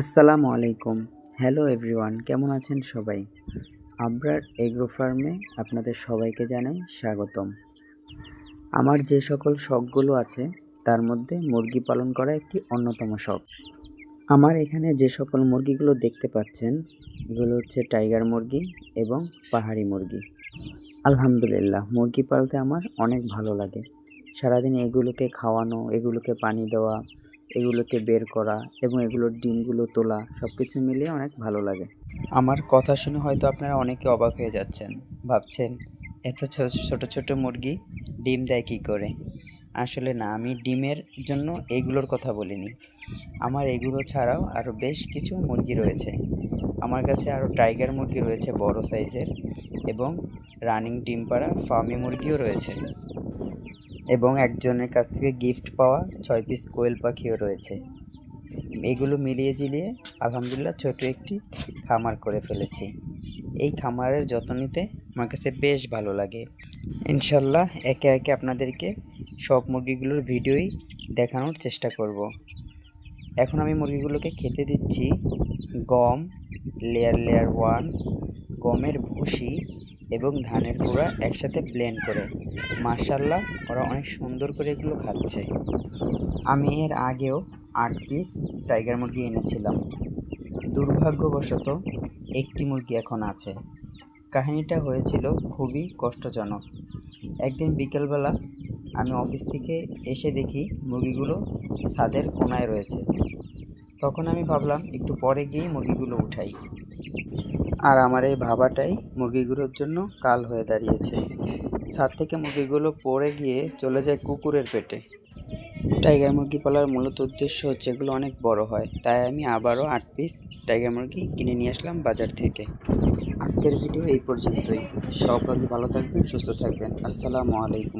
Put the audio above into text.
আসসালামু আলাইকুম। Hello everyone কেমন আছেন সবাই? আবরার এগ্রো ফার্মে আপনাদের সবাইকে জানাই স্বাগতম। আমার যে সকল শখগুলো আছে, তার মধ্যে মুরগি পালন করা একটি অন্যতম শখ। আমার এখানে যে সকল মুরগিগুলো দেখতে পাচ্ছেন, এগুলো হচ্ছে টাইগার মুরগি এবং পাহাড়ি মুরগি। আলহামদুলিল্লাহ, মুরগি পালতে আমার অনেক ভালো লাগে। সারাদিন এগুলোকে খাওয়ানো, এগুলোকে পানি দেওয়া, এগুলোকে বের করা এবং এগুলোর ডিমগুলো তোলা সব কিছু মিলিয়ে অনেক ভালো লাগে। আমার কথা শুনে হয়তো আপনারা অনেকে অবাক হয়ে যাচ্ছেন, ভাবছেন, এত ছোট ছোট মুরগি ডিম দেয় কী করে? আসলে না, আমি ডিমের জন্য এইগুলোর কথা বলিনি। আমার এগুলো ছাড়াও আরও বেশ কিছু মুরগি রয়েছে। আমার কাছে আরও টাইগার মুরগি রয়েছে বড় সাইজের এবং রানিং ডিম পাড়া ফার্মি মুরগিও রয়েছে। এবং একজনের কাছ থেকে গিফট পাওয়া ছয় পিস কোয়েল পাখিও রয়েছে। এগুলো মিলিয়ে জিলিয়ে আলহামদুলিল্লাহ ছোট একটি খামার করে ফেলেছি। এই খামারের যত্ন নিতে আমার কাছে বেশ ভালো লাগে। ইনশাল্লাহ একে একে আপনাদেরকে সব মুরগিগুলোর ভিডিওই দেখানোর চেষ্টা করব। এখন আমি মুরগিগুলোকে খেতে দিচ্ছি। গম লেয়ার লেয়ার ওয়ান গমের ভুসি এবং ধানের গুঁড়া একসাথে ব্লেন্ড করে। মার্শাল্লাহ ওরা অনেক সুন্দর করে এগুলো খাচ্ছে। আমি এর আগেও আট পিস টাইগার মুরগি এনেছিলাম। দুর্ভাগ্যবশত একটি মুরগি এখন আছে। কাহিনীটা হয়েছিল খুবই কষ্টজনক। একদিন বিকেলবেলা আমি অফিস থেকে এসে দেখি মুরগিগুলো ছাদের কোনায় রয়েছে। তখন আমি ভাবলাম, একটু পরে গিয়ে মুরগিগুলো উঠাই। আর আমার এই ভাবাটাই মুরগিগুলোর জন্য কাল হয়ে দাঁড়িয়েছে। ছাদ থেকে মুরগিগুলো পড়ে গিয়ে চলে যায় কুকুরের পেটে। টাইগার মুরগি পালার মূলত উদ্দেশ্য হচ্ছে এগুলো অনেক বড় হয়, তাই আমি আবারও আট পিস টাইগার মুরগি কিনে নিয়ে আসলাম বাজার থেকে। আজকের ভিডিও এই পর্যন্তই। সবাই ভালো থাকবেন, সুস্থ থাকবেন। আসসালামু আলাইকুম।